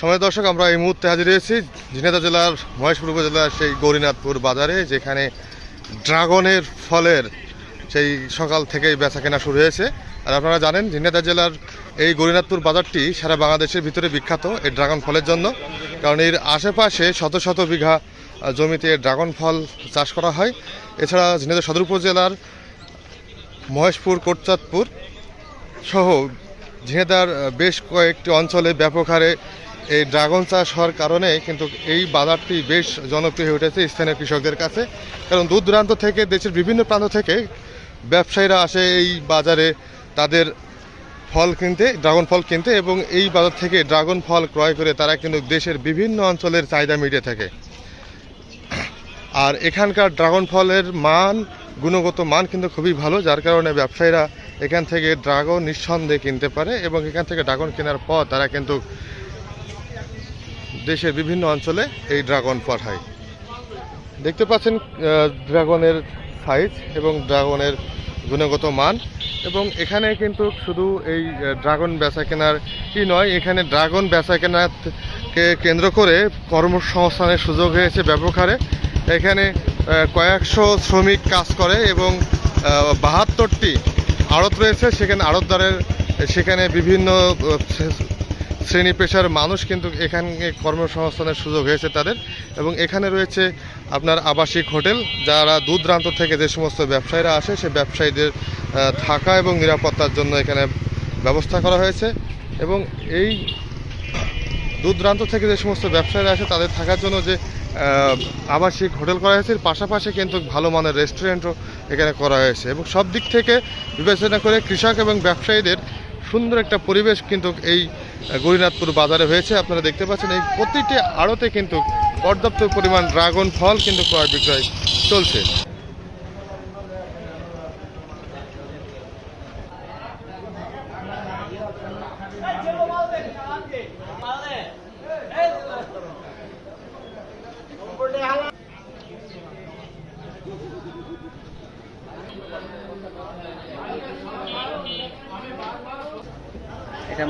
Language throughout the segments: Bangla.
সময় দর্শক, আমরা এই মুহূর্তে হাজির হয়েছি ঝিনাইদহ জেলার মহেশপুর উপজেলার সেই গৌরীনাথপুর বাজারে, যেখানে ড্রাগনের ফলের সেই সকাল থেকেই বেচা কেনা শুরু হয়েছে। আর আপনারা জানেন, ঝিনাইদহ জেলার এই গৌরীনাথপুর বাজারটি সারা বাংলাদেশের ভিতরে বিখ্যাত এই ড্রাগন ফলের জন্য। কারণ এর আশেপাশে শত শত বিঘা জমিতে ড্রাগন ফল চাষ করা হয়। এছাড়া ঝিনাইদহ সদর উপজেলার মহেশপুর, কোটচাঁদপুর সহ ঝিনেদার বেশ কয়েকটি অঞ্চলে ব্যাপক হারে এই ড্রাগন চাষ হওয়ার কারণে কিন্তু এই বাজারটি বেশ জনপ্রিয় হয়ে উঠেছে স্থানীয় কৃষকদের কাছে। কারণ দূর দূরান্ত থেকে, দেশের বিভিন্ন প্রান্ত থেকে ব্যবসায়ীরা আসে এই বাজারে তাদের ফল কিনতে, ড্রাগন ফল কিনতে এবং এই বাজার থেকে ড্রাগন ফল ক্রয় করে তারা কিন্তু দেশের বিভিন্ন অঞ্চলের চাহিদা মিটিয়ে থাকে। আর এখানকার ড্রাগন ফলের মান, গুণগত মান কিন্তু খুবই ভালো, যার কারণে ব্যবসায়ীরা এখান থেকে ড্রাগন নিঃসন্দেহে কিনতে পারে এবং এখান থেকে ড্রাগন কেনার পর তারা কিন্তু দেশের বিভিন্ন অঞ্চলে এই ড্রাগন পাঠায়। দেখতে পাচ্ছেন ড্রাগনের সাইজ এবং ড্রাগনের গুণগত মান এবং এখানে কিন্তু শুধু এই ড্রাগন বেচা কেনার কি নয়, এখানে ড্রাগন বেচা কেনাকে কেন্দ্র করে কর্মসংস্থানের সুযোগ হয়েছে ব্যাপক হারে এখানে কয়েকশো শ্রমিক কাজ করে এবং বাহাত্তরটি আড়ত রয়েছে। সেখানে আড়তদারের, সেখানে বিভিন্ন শ্রেণি পেশার মানুষ কিন্তু এখানে কর্মসংস্থানের সুযোগ হয়েছে তাদের। এবং এখানে রয়েছে আপনার আবাসিক হোটেল, যারা দূর দূরান্ত থেকে যে সমস্ত ব্যবসায়ীরা আসে, সে ব্যবসায়ীদের থাকা এবং নিরাপত্তার জন্য এখানে ব্যবস্থা করা হয়েছে। এবং এই দূর দূরান্ত থেকে যে সমস্ত ব্যবসায়ীরা আসে, তাদের থাকার জন্য যে আবাসিক হোটেল করা হয়েছে পাশাপাশি কিন্তু ভালো মানের রেস্টুরেন্টও এখানে করা হয়েছে। এবং সব দিক থেকে বিবেচনা করে কৃষক এবং ব্যবসায়ীদের সুন্দর একটা পরিবেশ কিন্তু এই গৌরীনাথপুর বাজারে হয়েছে। আপনারা দেখতে পাচ্ছেন, এই প্রতিটি আড়তে কিন্তু পর্যাপ্ত পরিমাণ ড্রাগন ফল কিন্তু ক্রয় বিক্রয় চলছে।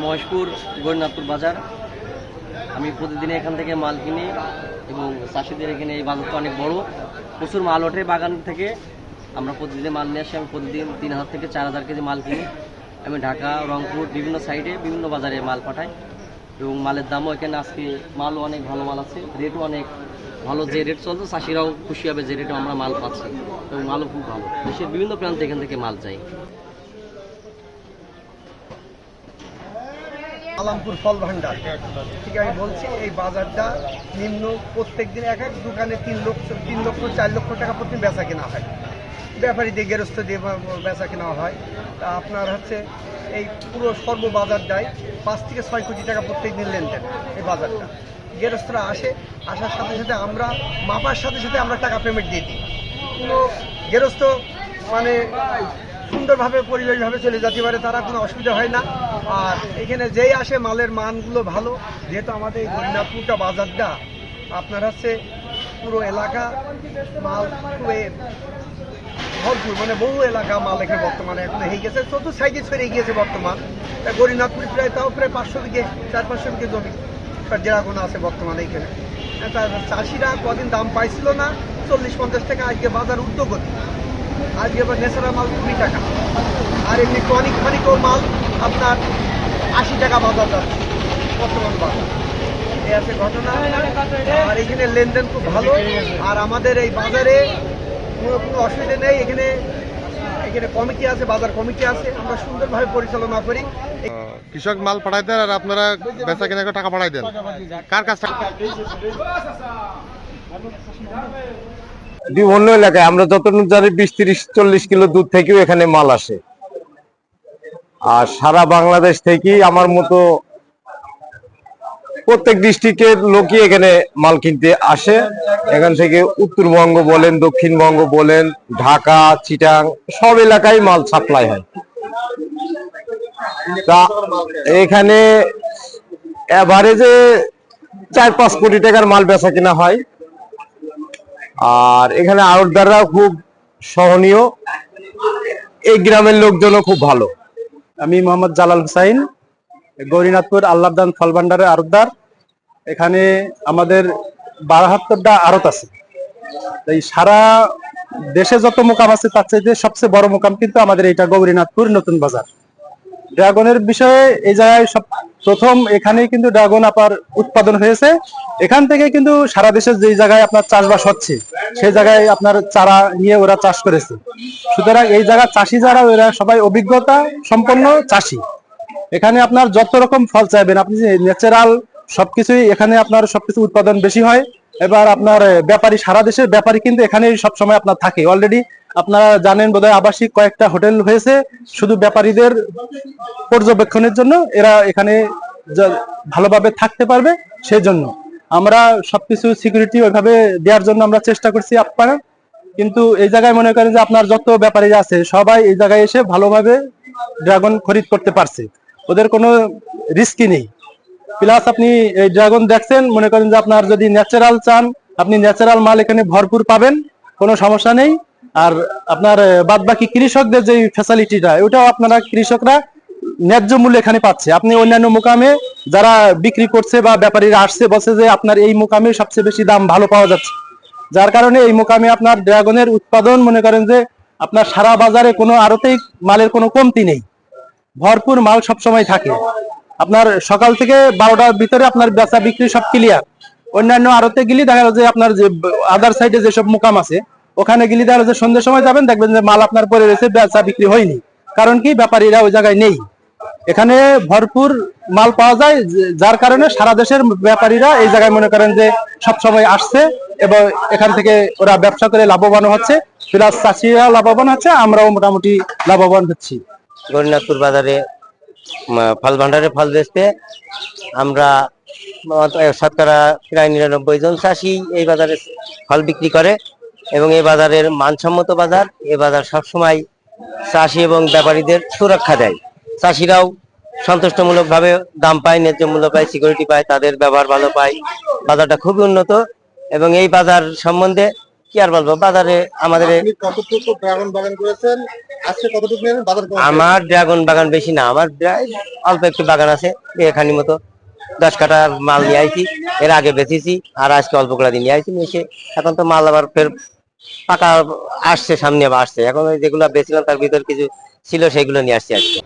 মহেশপুর, গৌরনাথপুর বাজার। আমি প্রতিদিন এখান থেকে মাল কিনি এবং চাষিদের এখানে এই বাজারটা অনেক বড়। প্রচুর মাল ওঠে বাগান থেকে। আমরা প্রতিদিন মাল নিয়ে আসি, আমি প্রতিদিন তিন হাজার থেকে চার হাজার কেজি মাল কিনি। আমি ঢাকা, রংপুর, বিভিন্ন সাইডে বিভিন্ন বাজারে মাল পাঠাই। এবং মালের দামও এখানে আজকে মালও অনেক ভালো মাল আছে। রেটও অনেক ভালো। যে রেট চলছে, চাষিরাও খুশি হবে যে রেটে আমরা মাল পাচ্ছি। এবং মালও খুব ভালো। দেশের বিভিন্ন প্রান্তে এখান থেকে মাল চাই আলামপুর ফল ভান্ডার ঠিক আমি বলছি, এই বাজারটা নিম্ন প্রত্যেক দিন এক এক দোকানে তিন লক্ষ তিন লক্ষ, চার লক্ষ টাকা প্রতিদিন বেচা কেনা হয়। ব্যাপারী দিয়ে গেরস্থ দিয়ে বেচা কেনা হয়। তা আপনার হচ্ছে এই পুরো সর্ববাজারটায় পাঁচ থেকে ছয় কোটি টাকা প্রত্যেক দিন লেনদেন এই বাজারটা। গেরস্থরা আসে, আসার সাথে সাথে আমরা, মাপার সাথে সাথে আমরা টাকা পেমেন্ট দিয়ে দিই। কোনো গেরস্থ মানে সুন্দরভাবে, পরিবেশভাবে চলে যেতে পারে, তারা কোনো অসুবিধা হয় না। আর এখানে যেই আসে মালের মানগুলো ভালো, যেহেতু আমাদের এই গরিনাথপুরটা বাজারটা, আপনার হচ্ছে পুরো এলাকা মাল ভরপুর মানে বহু এলাকা মাল এখানে বর্তমানে এখন হয়ে গেছে চতুর্থ সাইডে ছড়িয়ে গিয়েছে বর্তমান। গরিনাথপুর প্রায় তাও প্রায় পাঁচশো বিঘে, চার পাঁচশো বিঘে জমি জেরাগোনা আছে বর্তমানে এখানে। তার চাষিরা কদিন দাম পাইছিল না, চল্লিশ পঞ্চাশ টাকা আজকে বাজার উদ্যোগতি আজকে আবার নেশারা মাল কুড়ি টাকা। আর এমনি টনিক ফনিকও মাল আপনার আশি টাকা বাজার যাচ্ছে বর্তমান বাজার। এই আছে ঘটনা। আর এখানে লেনদেন খুব ভালো। আর আমাদের এই বাজারে কোনো কোনো অসুবিধা নেই। এখানে এখানে কমিটি আছে বাজার কমিটি আছে। আমরা সুন্দরভাবে পরিচালনা করি। কৃষক মাল পাঠাই দেন আর আপনারা বেচা কেনা করে টাকা পাঠাই দেন। কার কাছ থেকে? বিভিন্ন এলাকায় আমরা যতটুকু জানি বিশ তিরিশ চল্লিশ কিলো দুধ থেকেও এখানে মাল আসে। আর সারা বাংলাদেশ থেকেই আমার মতো প্রত্যেক ডিস্ট্রিক্টের লোকই এখানে মাল কিনতে আসে। এখান থেকে উত্তরবঙ্গ বলেন, দক্ষিণবঙ্গ বলেন, ঢাকা, চিটাং, সব এলাকায় মাল সাপ্লাই হয়। তা এখানে এভারেজে চার পাঁচ কোটি টাকার মাল বেচা কিনা হয়। আর এখানে আড়তদাররাও খুব সহনীয়। এই গ্রামের লোকজনও খুব ভালো। আমি মোহাম্মদ জালাল হুসাইন, গৌরীনাথপুর আল্লাহদান ফল ভান্ডারের আরতদার। এখানে আমাদের বারাহাত্তরটা আরত আছে। এই সারা দেশে যত মোকাম আছে, তার চাইতে সবচেয়ে বড় মোকাম কিন্তু আমাদের এটা গৌরীনাথপুর নতুন বাজার। ড্রাগনের বিষয়ে এই জায়গায় সব প্রথম এখানেই কিন্তু ড্রাগন আপার উৎপাদন হয়েছে। এখান থেকে কিন্তু সারা দেশে যে জায়গায় আপনার চাষবাস হচ্ছে, সেই জায়গায় আপনার চারা নিয়ে ওরা চাষ করেছে। সুতরাং এই জায়গার চাষি যারা, ওরা সবাই অভিজ্ঞতা সম্পন্ন চাষি। এখানে আপনার যত রকম ফল চাইবেন, আপনি ন্যাচারাল সবকিছুই এখানে আপনার সবকিছু উৎপাদন বেশি হয়। এবার আপনার ব্যাপারী, সারা দেশের ব্যাপারী কিন্তু এখানে সবসময় আপনার থাকে। অলরেডি আপনারা জানেন বোধহয় আবাসিক কয়েকটা হোটেল হয়েছে, শুধু ব্যাপারীদের পর্যবেক্ষণের জন্য এরা এখানে ভালোভাবে থাকতে পারবে সেই জন্য আমরা সবকিছু সিকিউরিটি ওইভাবে দেওয়ার জন্য আমরা চেষ্টা করছি আপনারা। কিন্তু এই জায়গায় মনে করেন যে আপনার যত ব্যাপারী আছে, সবাই এই জায়গায় এসে ভালোভাবে ড্রাগন খরিদ করতে পারছে। ওদের কোনো রিস্কই নেই। প্লাস আপনি এই ড্রাগন দেখছেন, মনে করেন যে আপনার যদি ন্যাচারাল চান, আপনি ন্যাচারাল মাল এখানে ভরপুর পাবেন, কোনো সমস্যা নেই। আর আপনার বাদ বাকি কৃষকদের যে ফ্যাসিলিটিটা ওটাও আপনারা কৃষকরা ন্যায্য মূল্য এখানে পাচ্ছে। আপনি অন্যান্য মোকামে যারা বিক্রি করছে বা ব্যাপারীরা আসছে বসে যে আপনার এই মোকামে সবচেয়ে বেশি দাম ভালো পাওয়া যাচ্ছে। যার কারণে এই মোকামে আপনার ড্রাগনের উৎপাদন, মনে করেন যে আপনার সারা বাজারে কোনো আড়তেই মালের কোনো কমতি নেই। ভরপুর মাল সব সময় থাকে। আপনার সকাল থেকে বারোটার ভিতরে আপনার বেচা বিক্রি সব ক্লিয়ার অন্যান্য আড়তে গেলে দেখা যাচ্ছে যে আপনার যে আদার সাইডে যেসব মোকাম আছে, ওখানে গেলে দেখা যাচ্ছে সন্ধ্যের সময় যাবেন, দেখবেন যে মাল আপনার পরে রয়েছে, বেচা বিক্রি হয়নি। কারণ কি? ব্যাপারীরা ওই জায়গায় নেই। এখানে ভরপুর মাল পাওয়া যায় যার কারণে সারা দেশের ব্যাপারীরা এই জায়গায় মনে করেন যে সব সময় আসছে এবং এখান থেকে ওরা ব্যবসা করে লাভবান হচ্ছে। প্লাস চাষিরা লাভবান হচ্ছে, আমরাও মোটামুটি লাভবান হচ্ছি। গরিনাথপুর বাজারে ফল ভান্ডারে ফল বেচতে আমরা শতকরা প্রায় নিরানব্বই জন চাষি এই বাজারে ফল বিক্রি করে এবং এই বাজারের মানসম্মত বাজার, এ বাজার সবসময় চাষি এবং ব্যাপারীদের সুরক্ষা দেয়। চাষিরাও সন্তুষ্টমূলক ভাবে দাম পায় ন্যায্য মূল্য পায় সিকিউরিটি পায়, তাদের ব্যবহার ভালো পায়, বাজারটা খুবই উন্নত এবং এই বাজার সম্বন্ধে কি আর বলব? বাজারে আমাদের কতটুকু ড্রাগন বাগান করেছেন? আজকে কতটুকু বাজার আমার ড্রাগন বাগান বেশি না আমার অল্প একটু বাগান আছে এখানি মতো। দশ কাটা মাল নিয়ে আইছি এর আগে বেচেছি আর আজকে অল্প করে নিয়ে আইছি এসে এখন তো মাল আবার ফের পাকা আসছে সামনে আবার আসছে। এখন যেগুলো বেছিলাম তার ভিতর কিছু ছিল সেগুলো নিয়ে আসছি আজকে।